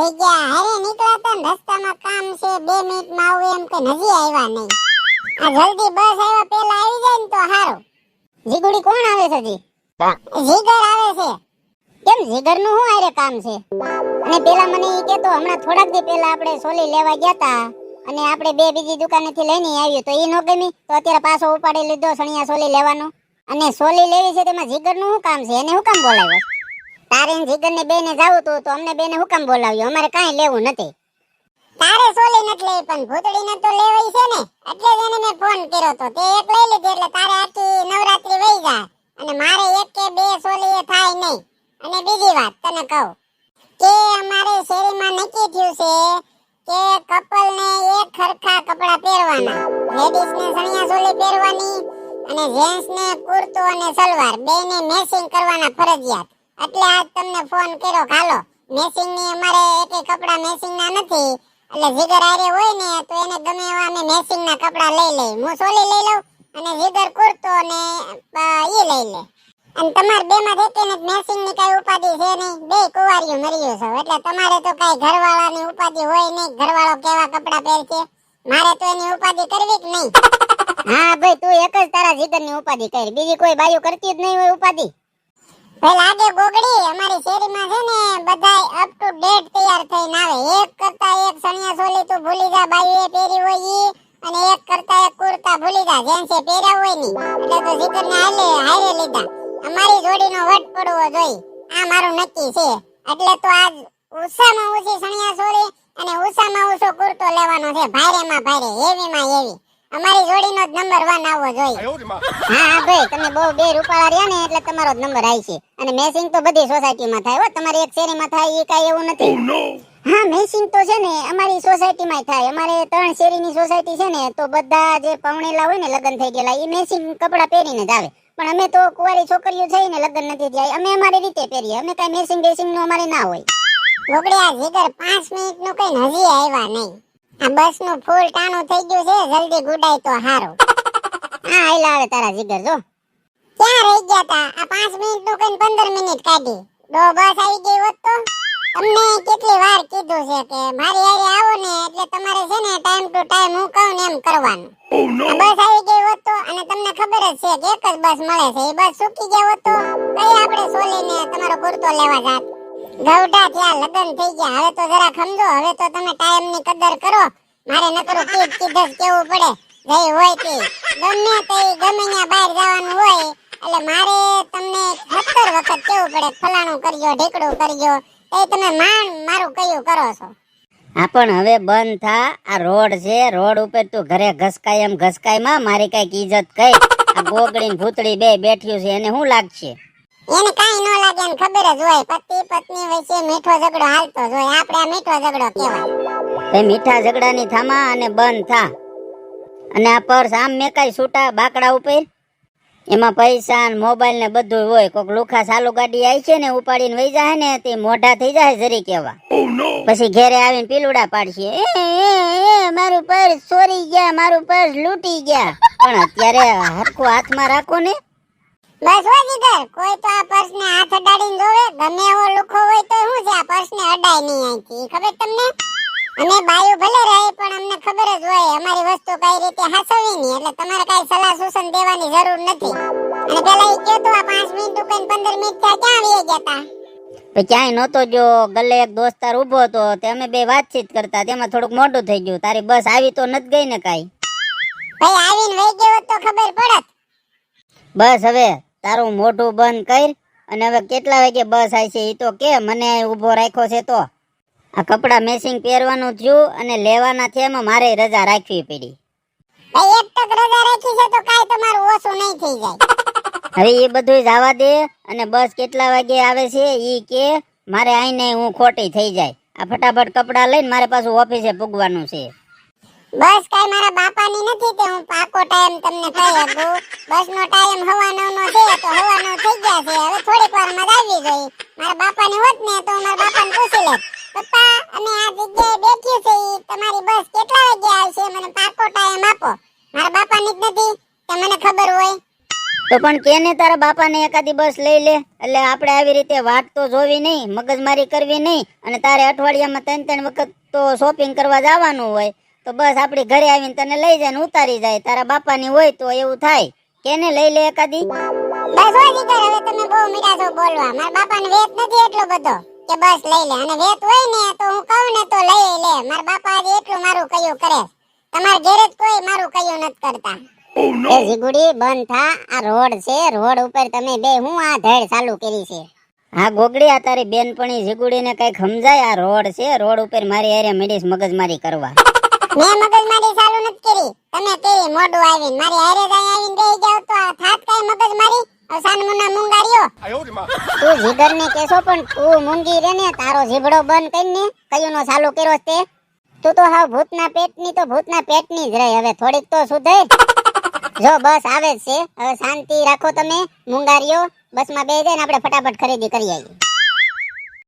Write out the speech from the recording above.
રહી ગયા, હારે નીકળ્યા તા રસ્તામાં કામ છે, બે મિનિટમાં આવું એમ કે નજી આવ્યા નહીં. આ જલ્દી બસ આવ્યા પેલા આવી જાય ને તો સારું જીગુડી કોણ આવે છે જી જીગર આવે છે. કેમ જીગરનું શું આરે કામ છે? અને પેલા મને ઈ કેતો હમણાં થોડાક દી પેલા આપણે સોલી લેવા ગયા તા અને આપણે બે બીજી દુકાનેથી લઈને આવ્યું, તો ઈ નો ગમી, તો અત્યારે પાછો ઉપાડી લીધો, સણિયા સોલી લેવાનો. અને સોલી લેવી છે તેમાં જીગરનું શું કામ છે? એને શું કામ બોલાવ્યો? તારે ને જીગર ને બે ને જાવું તું, તો અમને બેને હુકમ બોલાવ્યો? અમારે કાંઈ લેવું નથી. તારે સોલી નથી લેવી, પણ ભૂતળીને તો લેવાઈ છે ને. એટલે એને મેં ફોન કર્યો તો. તે એક લઈ લીધી, એટલે તારે આખી નવરાત્રી વહી જાય. અને મારે એક કે બે સોલી એ થાય નહીં. અને બીજી વાત તને કહું, કે અમારે શેરીમાં નક્કી થયું છે કે કપલ ને એક ખરખા કપડા પહેરવાના. લેડીઝ ને સણિયા સોલી પહેરવાની અને જેન્ટ્સ ને કુર્તો અને સલવાર. બેને મેચિંગ કરવાના ફરજિયાત. એટલે આજ તમને ફોન કર્યો હાલો મેસિંગની અમારે એક કપડા મેસિંગ ના નથી, એટલે જીગર આરે હોય ને, તો એને ગમે એવા અમે મેસિંગ ના કપડા લઈ લઈ. હું સોલી લઈ લઉં અને જીગર કુર્તો ને એ લઈ લે. અને તમારે બે માં દેખીને મેસિંગની કઈ ઉપાધિ છે નહીં. બે કુંવારીઓ મર્યું છો. એટલે તમારે તો કઈ ઘરવાળા ની ઉપાધિ હોય નહીં. ઘરવાળો કેવા કપડા પહેરશે? મારે તો એની ઉપાધિ કરવી જ નહીં. હા, ભાઈ, તું એક જ તારા જીગરની ઉપાધિ કરી. બીજી કોઈ બાયું કરતી જ નહીં હોય ઉપાધિ. ભાઈ લાગે ગોગડી, અમારી શેરીમાં છે ને બધાય અપ ટુ ડેટ તૈયાર થઈને આવે. એક કરતા એક સણિયા સોલી તું ભૂલી જા, બાયુએ પહેરી હોય ઈ, અને એક કરતા એક કુર્તા ભૂલી જા જેન્સે પહેર્યા હોયની. એટલે તો જીગર ને હાલે, હારે લીધા. અમારી જોડીનો વટ પડવો જોઈ. આ મારું નક્કી છે. એટલે તો આજ ઉષામાં ઊંચી સણિયા સોલી અને ઉષામાં ઉષો કુર્તો લેવાનો છે, ભારેમાં ભારે, હેવીમાં હેવી. અમારી જોડીનો જ નંબર 1 આવવો જોઈએ. હા ભાઈ તમે બહુ બે રૂપાળા રહ્યા ને એટલે તમારો જ નંબર આવી છે. અને મેસિંગ તો બધી સોસાયટીમાં થાય હો. તમારી એક શેરીમાં થાય એ કાઈ એવું નથી. હા મેસિંગ તો છે ને અમારી સોસાયટીમાં થાય. અમારે ત્રણ શેરીની સોસાયટી છે ને તો બધા જે પવણેલા હોય ને લગ્ન થઈ ગયેલા એ મેસિંગ કપડાં પહેરીને જ આવે. પણ અમે તો કુવારી છોકરીઓ છે ને લગ્ન નથી થયા. અમે અમારી રીતે પહેરીએ. અમે કાઈ મેસિંગ બેસિંગનું અમારે ના હોય. રોકડિયા જીગર પાંચ મિનિટનું કઈ હજી આવ્યા નહીં. આ બસનું ફૂલ ટાણું થઈ ગયું છે જલ્દી ગુડાય તો હારું. હા આયલા આવે તારા જીગર જો. ક્યાં રહી ગયા તા? આ પાંચ મિનિટનું કઈ પંદર મિનિટ કાઢી. દો બસ આવી ગઈ હોત તો? તમને કેટલી વાર કીધું છે કે મારી હારે આવો ને એટલે તમારે છે ને ટાઈમ ટુ ટાઈમ હું કહું ને એમ કરવાનું. બસ આવી ગઈ હોત તો અને તમને ખબર જ છે કે એક જ બસ મળે છે. એ બસ સૂકી ગયા હોત તો કઈ આપણે સોલીને તમારો કુર્તો લેવા જાત. ગૌડા ત્યાં લગ્ન થઈ ગયા. હવે તો જરા સમજો હવે તો તમે ટાઈમની કદર કરો. મારે નકરું કીધ કીધ કેવું પડે. જઈ હોય તે. ગમે તે ગમે બહાર જવાનું હોય, એટલે મારે તમને સત્તર વખત કેવું પડે. ફલાણું કરજો, ઢીકડું કરજો. એ તમે માન મારું કયું કરો છો? હા, પણ હવે બંધ થા. આ રોડ છે. રોડ ઉપર તું ઘરે ઘસકાય એમ ઘસકાયમાં મારી કંઈક ઈજત કઈ. આ ગોગડી ભૂતળી બે બેઠ્યું છે. એને શું લાગશે? એને કાંઈ ન લાગે એને ખબર જ હોય. પતિ પત્ની વચ્ચે મીઠો ઝઘડો હાલતો જ હોય. આપણે આ મીઠો ઝઘડો કહેવાય. તે મીઠા ઝઘડાની થામા અને બંધ થા. અને આ પર્સ આમ મેકાય છૂટા બાકડા ઉપર. એમાં પૈસા ને મોબાઈલ ને બધું હોય. કોક લુખા સાલુ ગાડી આવી છે ને ઉપાડીને વહી જાય ને તે મોઢા થઈ જાય જરી કેવા. પછી ઘેરે આવીને પીલુડા પાડશે. એ એ એ મારું પર્સ ચોરી ગયા મારું પર્સ લૂંટી ગયા. પણ અત્યારે હરખું હાથમાં રાખો ને બસ હો જીગર કોઈ તો આ પર્સ ને હાથ અડાડીને જોવે ગમે એવો લુખો હોય તો શું છે આ પર્સ ને અડાય નહીં અહીંથી ખબર તમને? અમે બાયું ભલે રહે પણ અમને ખબર જ હોય અમારી વસ્તુ કઈ રીતે હાસવી નહીં એટલે તમારે કઈ સલાહ સૂચન દેવાની જરૂર નથી. અને પેલા એ કયો તો આ પાંચ મિનિટ ઉપર પંદર મિનિટ થયા ક્યાં આવી ગયા હતા તો ક્યાંય નહોતો જો ગલે એક દોસ્તાર ઊભો હતો તે અમે બે વાતચીત કરતા તેમાં થોડુંક મોટું થઈ ગયું તારી બસ આવી તો નથી ગઈ ને કાઈ. ભાઈ આવીને વહી ગયો તો ખબર પડત. બસ હવે તારું મોઢું બંધ કર અને હવે કેટલા વાગે બસ આવી છે એ તો કે મને ઊભો રાખ્યો છે તો. આ કપડાં મેસિંગ પહેરવાનું થયું અને લેવાના છે એમાં મારે રજા રાખવી પડી. ભાઈ એક તક રજા રાખી છે તો કાંઈ તમારું ઓછું નહીં થઈ જાય. હવે એ બધું જવા દે અને બસ કેટલા વાગે આવે છે એ કે મારે આઈને હું ખોટી થઈ જાય. આ ફટાફટ કપડાં લઈને મારે પાછું ઓફિસે પૂગવાનું છે. બસ કઈ મારા બાપાની નથી કે હું પાકો ટાઈમ તમને કહી શકું. બસ નો ટાઈમ હવા નવ નો છે, તો હવા નવ થઈ ગયા છે. હવે થોડીક વારમાં જ આવી ગઈ. મારા બાપાની હોત ને તો મારા બાપાને પૂછી લે પપ્પા, અમે આ જગ્યાએ બેઠી છે તમારી બસ કેટલા વાગે આવશે? મને પાકો ટાઈમ આપો. મારા બાપાની જ નથી કે મને ખબર હોય. તો પણ કેને તારા બાપાને એકાદી બસ લઈ લે? એટલે આપણે આવી રીતે વાત તો જોવી નહીં, મગજમારી કરવી નહીં. અને તારે અઠવાડિયામાં ત્રણ ત્રણ વખત તો શોપિંગ કરવા જવાનું હોય. તો બસ આપણી ઘરે આવીને તને લઈ જાય ને ઉતારી જાય. તારા બાપાની હોય તો એવું થાય. કેને લઈ લે એકાદી? બસ હોય દીકર હવે તમે બહુ મીઠા છો બોલવા. મારા બાપાને વેત નથી એટલો બધો કે બસ લઈ લે. અને વેત હોય ને તો હું કહું ને તો લઈ લે. મારા બાપા આજે એટલું મારું કયું કરે. તમારા ઘેરે જ કોઈ મારું કયું નથી કરતા. એ જીગુડી બંધ થા. આ રોડ છે. રોડ ઉપર તમે બે હું આ ધડ ચાલુ કરી છે. હા ગોગડી આ તારી બેનપણી જીગુડીને કંઈક સમજાય. આ રોડ છે. રોડ ઉપર મારી હારે મીડીશ મગજમારી કરવા. મેં મગજમારી ચાલુ નથી કરી. તમે કેવી મોઢું આવીને મારી હારે જાય આવીને બેહી જાવ તો થાત કાઈ મગજમારી અવસાનમુના મુંગારીઓ. તું જીગર ને કેસો પણ તું મુંગી રે ને તારો જીભડો બંધ કરીને કયું નો ચાલુ કર્યો તે. તું તો હાવ ભૂતના પેટની તો ભૂતના પેટની જ રહી હવે થોડીક તો સુધર. જો બસ આવે જ છે. હવે શાંતિ રાખો તમે મુંગારીઓ. બસમાં બે ને આપણે ફટાફટ ખરીદી કરી આવીએ.